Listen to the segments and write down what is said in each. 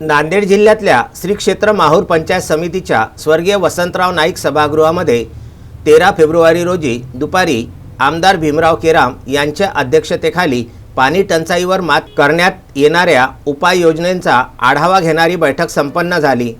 नांदेड जिल्ह्यातल्या श्री क्षेत्र माहूर पंचायत समितीच्या स्वर्गीय वसंतराव नाईक सभागृहामध्ये तेरा फेब्रुवारी रोजी दुपारी आमदार भीमराव केराम यांच्या अध्यक्षतेखाली पाणी टंचाईवर मात करण्यात येणाऱ्या उपाययोजनेंचा आढावा घेणारी बैठक संपन्न झाली.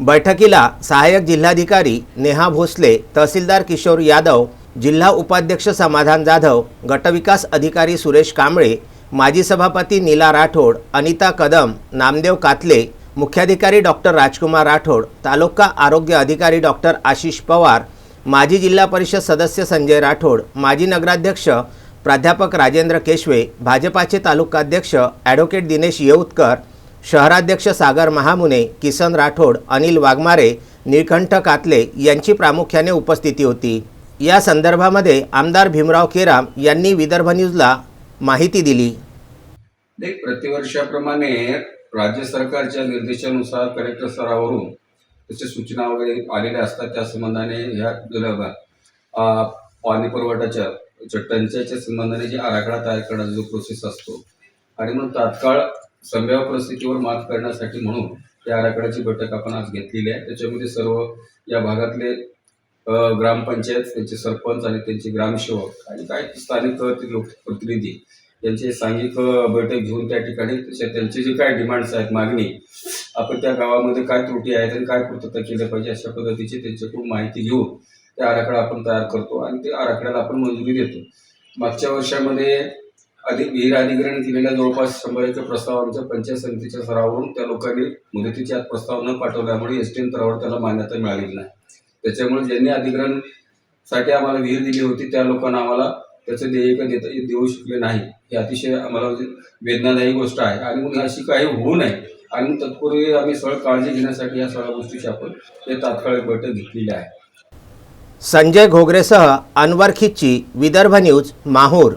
बैठकीला सहाय्यक जिल्हाधिकारी नेहा भोसले तहसीलदार किशोर यादव जिल्हा उपाध्यक्ष समाधान जाधव गटविकास अधिकारी सुरेश कांबळे माजी सभापती नीला राठोड अनिता कदम नामदेव कातले मुख्याधिकारी डॉक्टर राजकुमार राठोड तालुका आरोग्य अधिकारी डॉक्टर आशिष पवार माजी जिल्हा परिषद सदस्य संजय राठोड माजी नगराध्यक्ष प्राध्यापक राजेंद्र केशवे भाजपाचे तालुकाध्यक्ष ॲडव्होकेट दिनेश येऊतकर शहराध्यक्ष सागर महामुने किसन राठोड अनिल वाघमारे निळकंठ कातले यांची प्रामुख्याने उपस्थिती होती. या संदर्भामध्ये आमदार भीमराव केराम यांनी विदर्भ न्यूजला माहिती दिली. नाही प्रतिवर्षाप्रमाणे राज्य सरकारच्या निर्देशानुसार कलेक्टर स्तरावरून त्याच्या सूचना वगैरे आलेल्या असतात त्या संबंधाने ह्या पाणी पुरवठ्याच्या टंचाईच्या संबंधाने जे आराखडा तयार करण्याचा जो प्रोसेस असतो आणि मग तात्काळ संभाव्य परिस्थितीवर मात करण्यासाठी म्हणून त्या आराखड्याची बैठक आपण आज घेतलेली आहे. त्याच्यामध्ये सर्व या भागातले ग्रामपंचायत त्यांचे सरपंच आणि त्यांचे ग्रामसेवक आणि काही स्थानिक लोकप्रतिनिधी यांचे सांघिक बैठक घेऊन त्या ठिकाणी त्यांचे जे काय डिमांड्स आहेत मागणी आपण त्या गावामध्ये काय त्रुटी आहेत आणि काय पूर्तता केलं पाहिजे अशा पद्धतीची त्यांच्याकडून माहिती घेऊन त्या आराखडा आपण तयार करतो आणि ते आराखड्याला आपण मंजुरी देतो. मागच्या वर्षामध्ये अधिक विहीर अधिग्रहण केलेल्या जवळपास शंभर एक प्रस्ताव आमच्या पंचायत समितीच्या स्तरावरून त्या लोकांनी मुदतीच्या प्रस्ताव न पाठवल्यामुळे एस टी अंतरावर त्याला मान्यता मिळालेली नाही. त्याच्यामुळे ज्यांनी अधिग्रहणसाठी आम्हाला विहीर दिली होती त्या लोकांना आम्हाला त्याचं देयक देता देऊ शकले नाही. हे अतिशय आम्हाला वेदनादायी गोष्ट आहे. आणि मग अशी काही होऊ नये. आणि तत्पूर्वी आम्ही सरळ काळजी घेण्यासाठी या सगळ्या गोष्टीची आपण ते तात्काळ बैठक घेतलेली आहे. संजय घोगरेसह अनवर खिच्ची विदर्भ न्यूज माहूर.